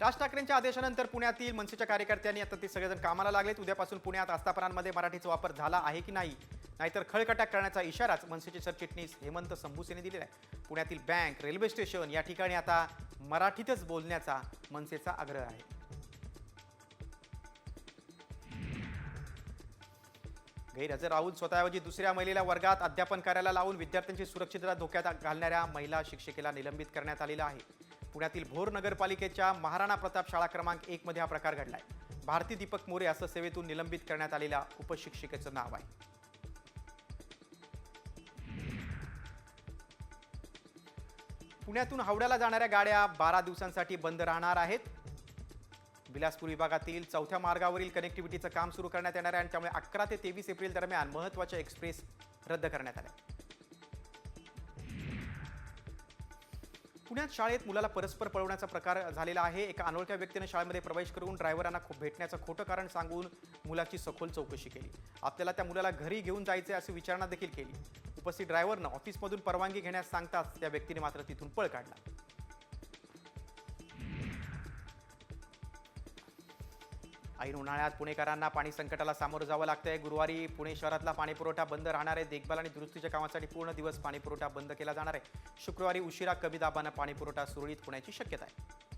राज ठाकरेंच्या आदेशानंतर पुण्यातील मनसेच्या कार्यकर्त्यांनी आता ते सगळेजण कामाला लागलेत. उद्यापासून पुण्यात आस्थापनांमध्ये मराठीचा वापर झाला आहे की नाही? नाहीतर खळकटाक करण्याचा इशाराच मनसेचे सरचिटणीस हेमंत संभूसेने दिलेला आहे. पुण्यातील बँक रेल्वे स्टेशन या ठिकाणी आता मराठीतच बोलण्याचा मनसेचा आग्रह आहे. गैरहजर राहून स्वतःऐवजी दुसऱ्या महिलेला वर्गात अध्यापन करायला लावून विद्यार्थ्यांची सुरक्षितता धोक्यात घालणाऱ्या महिला शिक्षिकेला निलंबित करण्यात आलेला आहे. पुण्यातील भोर नगरपालिकेच्या महाराणा प्रताप शाळा क्रमांक एक मध्ये हा प्रकार घडलाय. भारती दीपक मोरे असं सेवेतून निलंबित करण्यात आलेल्या उपशिक्षिकेचं नाव आहे. पुण्यातून हावड्याला जाणाऱ्या गाड्या बारा दिवसांसाठी बंद राहणार आहेत. बिलासपूर विभागातील चौथ्या मार्गावरील कनेक्टिव्हिटीचं काम सुरू करण्यात येणार आहे आणि त्यामुळे अकरा ते तेवीस एप्रिल दरम्यान महत्त्वाच्या एक्सप्रेस रद्द करण्यात आल्या. पुण्यात शाळेत मुलाला परस्पर पळवण्याचा प्रकार झालेला आहे. एका अनोळख्या व्यक्तीने शाळेमध्ये प्रवेश करून ड्रायव्हरांना खूप भेटण्याचं खोटं कारण सांगून मुलाची सखोल चौकशी केली. आपल्याला त्या मुलाला घरी घेऊन जायचे अशी विचारणा देखील केली. उपस्थित ड्रायव्हरनं ऑफिसमधून परवानगी घेण्यास सांगताच त्या व्यक्तीने मात्र तिथून पळ काढला. ऐन उन्हाळ्यात पुणेकरांना पाणी संकटाला सामोरं जावं लागतंय. गुरुवारी पुणे शहरातला पाणीपुरवठा बंद राहणार आहे. देखभाल आणि दुरुस्तीच्या कामासाठी पूर्ण दिवस पाणीपुरवठा बंद केला जाणार आहे. शुक्रवारी उशिरा कमी दाबानं पाणीपुरवठा सुरळीत होण्याची शक्यता आहे.